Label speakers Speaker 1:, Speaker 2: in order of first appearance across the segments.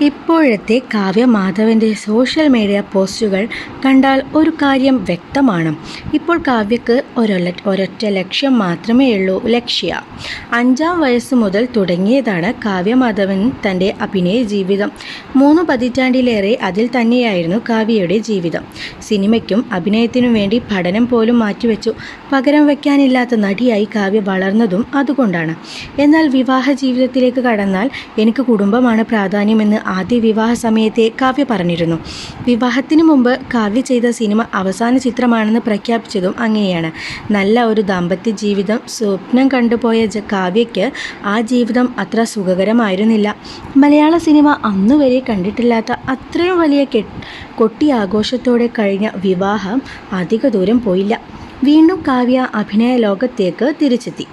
Speaker 1: ഇപ്പോഴത്തെ കാവ്യ മാധവന്റെ social media പോസ്റ്റുകൾ കണ്ടാൽ ഒരു കാര്യം വ്യക്തമാണ്. ഇപ്പോൾ കാവ്യക്ക് ഒരൊറ്റ ലക്ഷ്യം മാത്രമേ ഉള്ളൂ ലക്ഷ്യ. അഞ്ചാം വയസ്സ് മുതൽ തുടങ്ങിയതാണ് കാവ്യ മാധവൻ തന്റെ അഭിനയ ജീവിതം. മൂന്ന് പതിറ്റാണ്ടിലേറെ അതിൽ തന്നെയായിരുന്നു കാവ്യയുടെ ജീവിതം. സിനിമയ്ക്കും അഭിനയത്തിനും വേണ്ടി പഠനം പോലും മാറ്റിവെച്ചു. പകരം വയ്ക്കാനില്ലാത്ത നടിയായി കാവ്യ വളർന്നതും അതുകൊണ്ടാണ്. എന്നാൽ വിവാഹ ജീവിതത്തിലേക്ക് കടന്നാൽ എനിക്ക് കുടുംബമാണ് പ്രാധാന്യമെന്ന് ആദ്യ വിവാഹ സമയത്തെ കാവ്യ പറഞ്ഞിരുന്നു. വിവാഹത്തിന് മുമ്പ് കാവ്യ ചെയ്ത സിനിമ അവസാന ചിത്രമാണെന്ന് പ്രഖ്യാപിച്ചതും അങ്ങനെയാണ്. നല്ല ഒരു ദാമ്പത്യ ജീവിതം സ്വപ്നം കണ്ടുപോയ കാവ്യയ്ക്ക് ആ ജീവിതം അത്ര സുഖകരമായിരുന്നില്ല. മലയാള സിനിമ അന്നുവരെ കണ്ടിട്ടില്ലാത്ത അത്രയും വലിയ കെ കൊട്ടി ആഘോഷത്തോടെ കഴിഞ്ഞ വിവാഹം അധിക ദൂരം പോയില്ല. വീണ്ടും കാവ്യ അഭിനയ ലോകത്തേക്ക് തിരിച്ചെത്തി.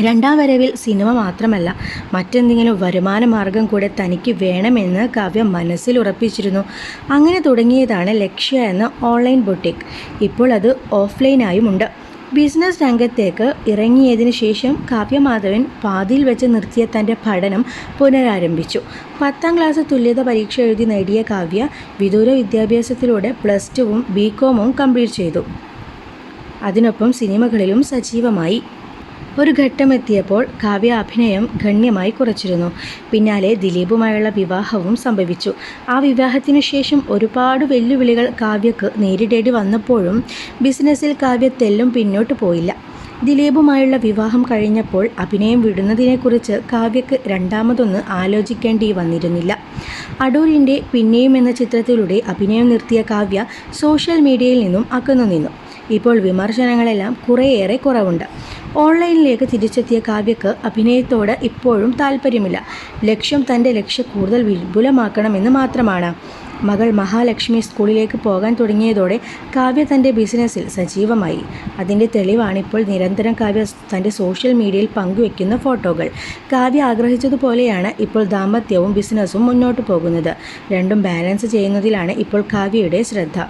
Speaker 1: രണ്ടാം വരവിൽ സിനിമ മാത്രമല്ല മറ്റെന്തെങ്കിലും വരുമാന മാർഗം കൂടെ തനിക്ക് വേണമെന്ന് കാവ്യ മനസ്സിൽ ഉറപ്പിച്ചിരുന്നു. അങ്ങനെ തുടങ്ങിയതാണ് ലക്ഷ്യ എന്ന ഓൺലൈൻ ബൊട്ടിക്. ഇപ്പോൾ അത് ഓഫ്ലൈനായും ഉണ്ട്. ബിസിനസ് രംഗത്തേക്ക് ഇറങ്ങിയതിന് ശേഷം കാവ്യ മാധവൻ പാതിയിൽ വെച്ച് നിർത്തിയ തന്റെ പഠനം പുനരാരംഭിച്ചു. പത്താം ക്ലാസ് തുല്യത പരീക്ഷ എഴുതി നേടിയ കാവ്യ വിദൂര വിദ്യാഭ്യാസത്തിലൂടെ പ്ലസ് ടുവും ബി കോമും കംപ്ലീറ്റ് ചെയ്തു. അതിനൊപ്പം സിനിമകളിലും സജീവമായി. ഒരു ഘട്ടമെത്തിയപ്പോൾ കാവ്യ അഭിനയം ഗണ്യമായി കുറച്ചിരുന്നു. പിന്നാലെ ദിലീപുമായുള്ള വിവാഹവും സംഭവിച്ചു. ആ വിവാഹത്തിനു ശേഷം ഒരുപാട് വെല്ലുവിളികൾ കാവ്യക്ക് നേരിടേണ്ടി വന്നപ്പോഴും ബിസിനസ്സിൽ കാവ്യ തെല്ലും പിന്നോട്ട് പോയില്ല. ദിലീപുമായുള്ള വിവാഹം കഴിഞ്ഞപ്പോൾ അഭിനയം വിടുന്നതിനെക്കുറിച്ച് കാവ്യക്ക് രണ്ടാമതൊന്ന് ആലോചിക്കേണ്ടി വന്നിരുന്നില്ല. അടൂരിന്റെ പിന്നെയും എന്ന ചിത്രത്തിലൂടെ അഭിനയം നിർത്തിയ കാവ്യ സോഷ്യൽ മീഡിയയിൽ നിന്നും അകന്നു നിന്നു. ഇപ്പോൾ വിമർശനങ്ങളെല്ലാം കുറേയേറെ കുറവുണ്ട്. ഓൺലൈനിലേക്ക് തിരിച്ചെത്തിയ കാവ്യക്ക് അഭിനയത്തോട് ഇപ്പോഴും താല്പര്യമില്ല ലക്ഷ്യം തന്റെ ലക്ഷ്യം കൂടുതൽ വിപുലമാക്കണമെന്ന് മാത്രമാണ്. മകൾ മഹാലക്ഷ്മി സ്കൂളിലേക്ക് പോകാൻ തുടങ്ങിയതോടെ കാവ്യ തന്റെ ബിസിനസ്സിൽ സജീവമായി. അതിന്റെ തെളിവാണിപ്പോൾ നിരന്തരം കാവ്യ തന്റെ സോഷ്യൽ മീഡിയയിൽ പങ്കുവെക്കുന്ന ഫോട്ടോകൾ. കാവ്യ ആഗ്രഹിച്ചതുപോലെയാണ് ഇപ്പോൾ ദാമ്പത്യവും ബിസിനസ്സും മുന്നോട്ട് പോകുന്നത്. രണ്ടും ബാലൻസ് ചെയ്യുന്നതിലാണ് ഇപ്പോൾ കാവ്യയുടെ ശ്രദ്ധ.